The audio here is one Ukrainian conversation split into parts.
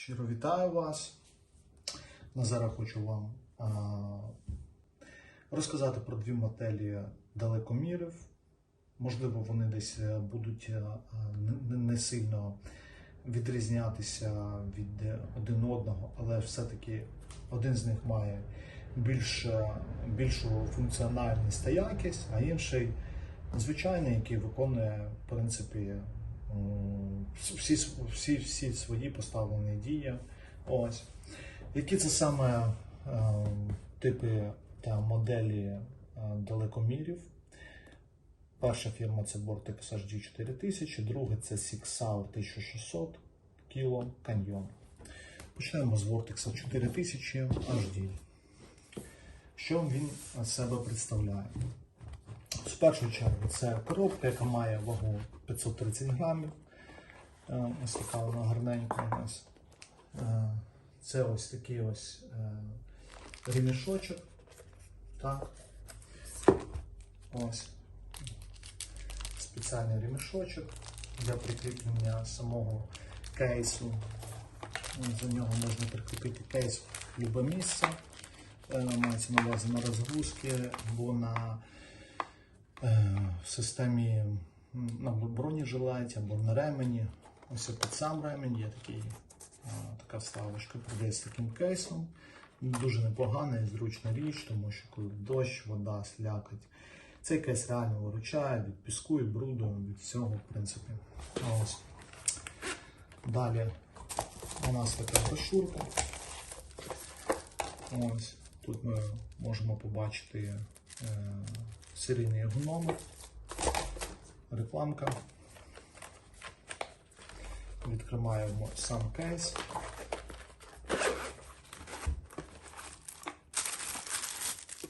Щиро вітаю вас. На зараз хочу вам а, розказати про дві моделі далекомірів. Можливо, вони десь е, будуть е, не- не сильно відрізнятися від е, один одного, але все-таки один з них має більш, більшу функціональність та якість, а інший звичайний, який виконує в принципі всі, всі, всі свої поставлені дії. Ось. Які це саме е, типи та моделі е, далекомірів? Перша фірма це Vortex HD 4000, друга це Sixhour 1600 кіло Canyon. Почнемо з Vortex 4000 HD. Що він себе представляє? В першу чергу це коробка, яка має вагу 530 грамів. Е, Ось така вона гарненька у нас. Е, Це ось такий ось е, ремішочок. Так. Ось. Спеціальний ремішочок для прикріплення самого кейсу. За нього можна прикріпити кейс в будь-яке місце. Мається на увазі на розгрузки або на в системі на бронежилеті або на ремені. Ось під сам ремень є такий, така вставочка, прийде з таким кейсом. Дуже непогана і зручна річ, тому що коли дощ, вода, слякоть. Цей кейс реально виручає від піску і бруду, від всього, в принципі. Ось. Далі у нас така брошурка. Ось. Тут ми можемо побачити е, серійний його номер, рекламка. Відкриваємо сам кейс.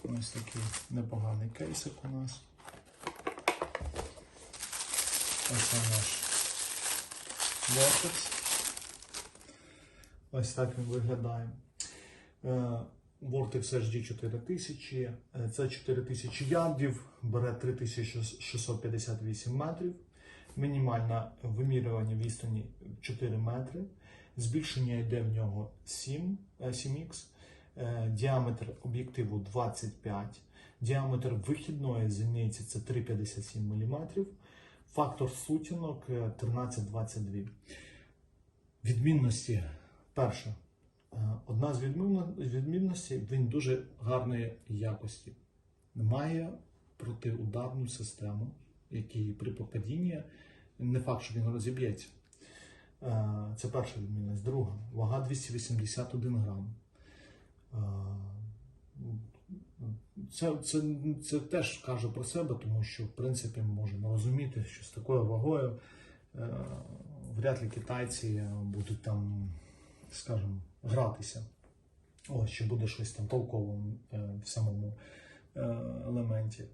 Ось такий непоганий кейсик у нас. Ось наш Vortex. Ось так він виглядає. Е, Vortex HD 4000, е, це 4000 ярдів, бере 3658 метрів. Мінімальне вимірювання відстані 4 метри. Збільшення йде в нього 7, е, 7х. Е, Діаметр об'єктиву 25. Діаметр вихідної зіниці це 3,57 мм. Фактор сутінок е, 13,22. Відмінності. Перше. Е, Одна з відмінностей він дуже гарної якості. Має протиударну систему, який при попадінні не факт, що він розіб'ється. Е, Це перша відмінність. Друга. Вага 281 грам. Е, Це, це, це теж каже про себе, тому що в принципі ми можемо розуміти, що з такою вагою вряд ли китайці будуть там, скажімо, гратися. Ось, чи буде щось там толково е, в самому е, елементі.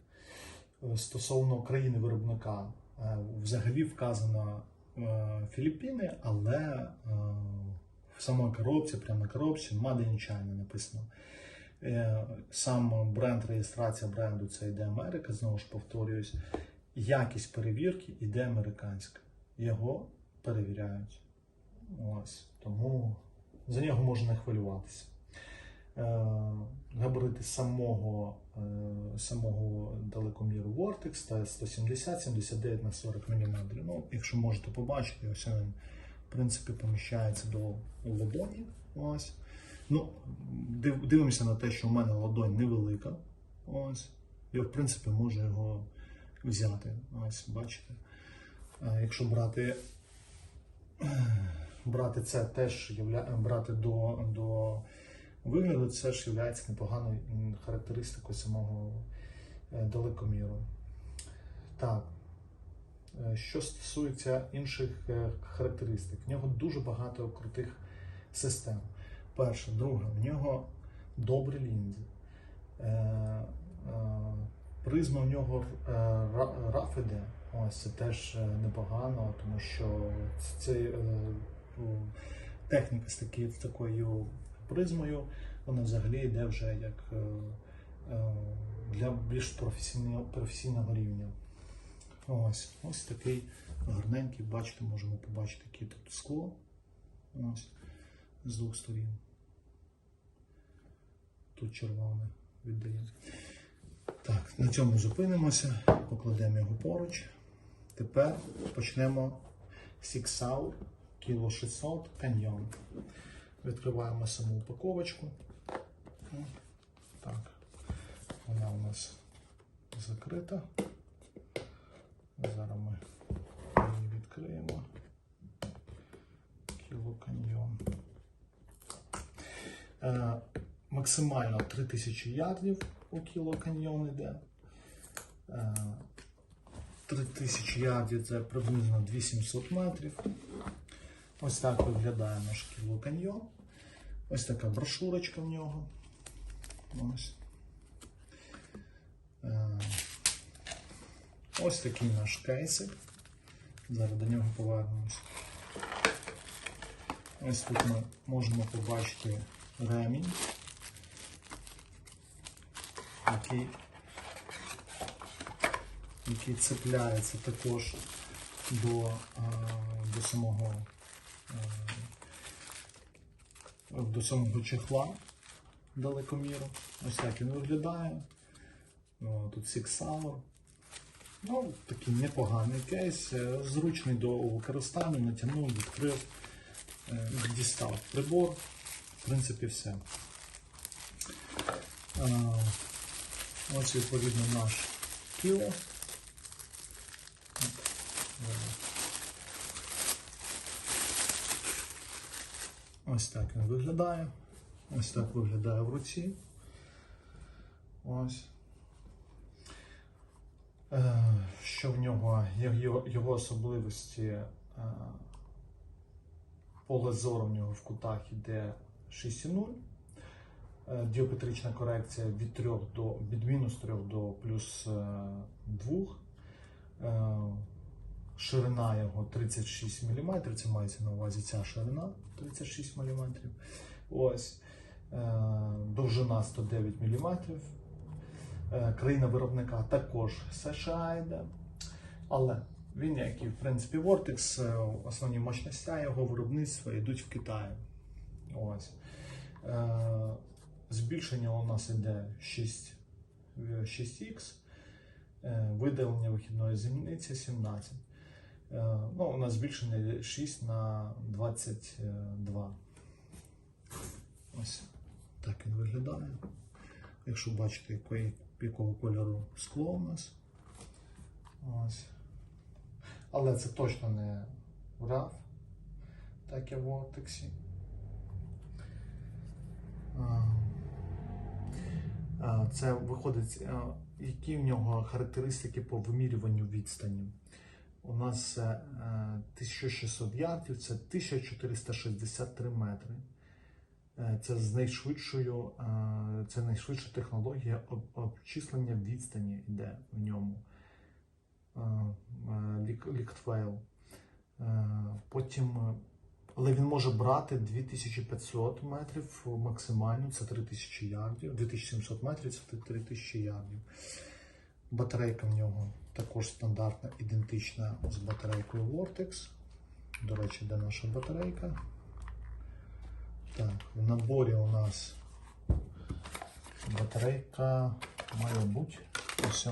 Е, Стосовно країни виробника, е, взагалі вказано Філіппіни, але в самій коробці, прямо на коробці, Made in China написано. Сам бренд, реєстрація бренду це йде Америка, знову ж повторююсь. Якість перевірки йде американська. Його перевіряють. Ось. Тому за нього можна не хвилюватися. Е, Габарити самого, е, самого далекоміру Vortex та 170 79 на 40 мм. Ну, якщо можете побачити, ось він в принципі поміщається до ладоні. Ось. Ну, див- дивимося на те, що в мене ладонь невелика. Ось. Я, в принципі, можу його взяти. Ось, бачите. Е, Якщо брати, брати це теж брати до, до вигляду, це ж є непоганою характеристикою самого е, далекоміру. Так. Е, Що стосується інших е, характеристик, в нього дуже багато крутих систем. Перше, друге, в нього добрі лінзи. Призма в нього раф іде. Ось це теж непогано, тому що це ну, техніка з, такі, з такою призмою, вона взагалі йде вже як е, е, для більш професійного, професійного рівня. Ось, ось такий гарненький, бачите, можемо побачити, яке тут скло. Ось. з двох сторін. Тут червоне віддає. Так, на цьому зупинимося, покладемо його поруч. Тепер почнемо Hour кіло 600 каньйон. Відкриваємо саму упаковочку. Так, вона у нас закрита. Зараз ми її відкриємо. Кіло каньйон. Е, максимально 3000 ярдів у кіло каньйон йде. Е, 3000 ярдів це приблизно 2700 метрів. Ось так виглядає наш кіло каньйон. Ось така брошурочка в нього. Ось. Е, Ось такий наш кейсик. Зараз до нього повернемось. Ось тут ми можемо побачити ремінь, який, який цепляється також до, е, до самого е, до самого чехла далекоміру. Ось так він виглядає. О, Тут Six. Ну, такий непоганий кейс, е, зручний до використання, натягнув, відкрив, е, дістав прибор. В принципі, все. Е, Ось відповідно наш кіло. От, зараз. Ось так він виглядає. Ось так виглядає в руці. Ось. Е, Що в нього, його, особливості, е, поле зору в нього в кутах іде 6,0. Е, Діопетрична корекція від 3 до від мінус 3 до плюс 2. Ширина його 36 мм, це мається на увазі ця ширина 36 мм. Ось. Е, Довжина 109 мм. Е, Країна виробника також США йде. Але він, як і в принципі Vortex, е, основні мощності його виробництва йдуть в Китаї. Ось. Збільшення у нас йде 6, е, 6х, е, видалення вихідної зіниці 17. Е, Ну, у нас збільшення 6 на 22. Ось так він виглядає. Якщо бачите, якого кольору скло у нас. Ось. Але це точно не RAV, так і в Vortex. А, а, Це виходить, які в нього характеристики по вимірюванню відстані. У нас е, 1600 ярдів, це 1463 метри. Е, Це з найшвидшою, е, це найшвидша технологія обчислення відстані йде в ньому. Е, лік- Ліктфейл. Е, Потім, але він може брати 2500 метрів максимально, це 3000 ярдів, 2700 метрів це 3000 ярдів. Батарейка в нього також стандартна, ідентична з батарейкою Vortex. До речі, де наша батарейка? Так, в наборі у нас батарейка має бути ось.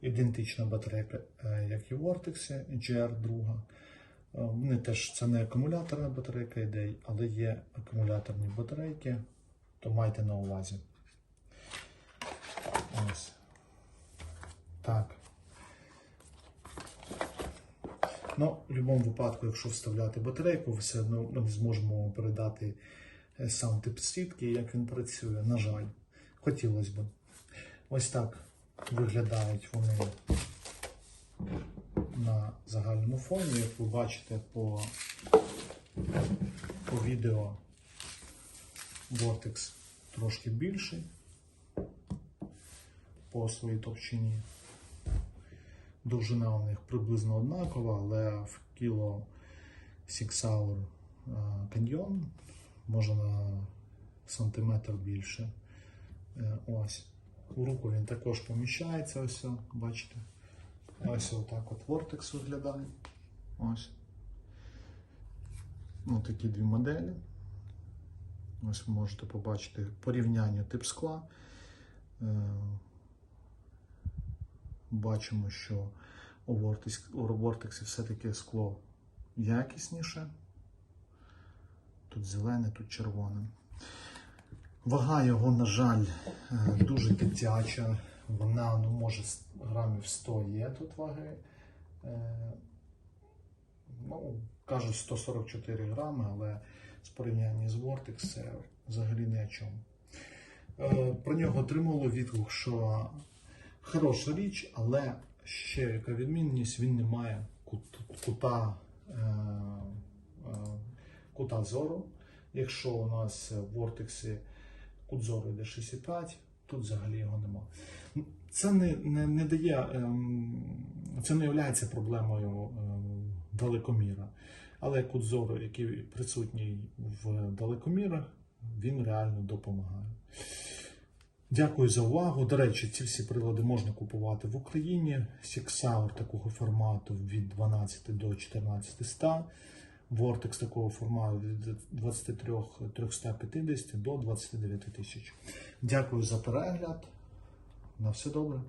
Ідентична батарейка, е, як і в Vortex GR2. Е, Вони теж це не акумуляторна батарейка йде, але є акумуляторні батарейки, то майте на увазі. Ось. Так. Ну, в будь-якому випадку, якщо вставляти батарейку, все одно ми зможемо передати е, сам тип сітки, як він працює. На жаль, хотілося б. Ось так виглядають вони на загальному фоні. Як ви бачите по, по відео, Vortex трошки більший по своїй товщині. Довжина у них приблизно однакова, але в кіло Six Hour е, каньйон може на сантиметр більше. Е, Ось. У руку він також поміщається, ось, бачите. Ось отак от Vortex виглядає. Ось. Ну, такі дві моделі. Ось ви можете побачити порівняння тип скла. Бачимо, що у Vortex, все-таки скло якісніше. Тут зелене, тут червоне. Вага його, на жаль, е, дуже дитяча. Вона ну, може грамів 100 є тут ваги. Е, Ну, кажуть 144 грами, але з порівняння з Vortex це взагалі ні о чому. Е, Про нього отримало відгук, що хороша річ, але ще яка відмінність, він не має кут- кута, е, е, кута зору. Якщо у нас в Vortex кут зору йде 65, тут взагалі його нема. Це не, не, не дає, ем, це не є проблемою ем, далекоміра. Але кут зору, який присутній в далекомірах, він реально допомагає. Дякую за увагу. До речі, ці всі прилади можна купувати в Україні. Сіксаур такого формату від 12 до 14 100. Vortex такого формату від 23 350 до 29 тисяч. Дякую за перегляд. На все добре.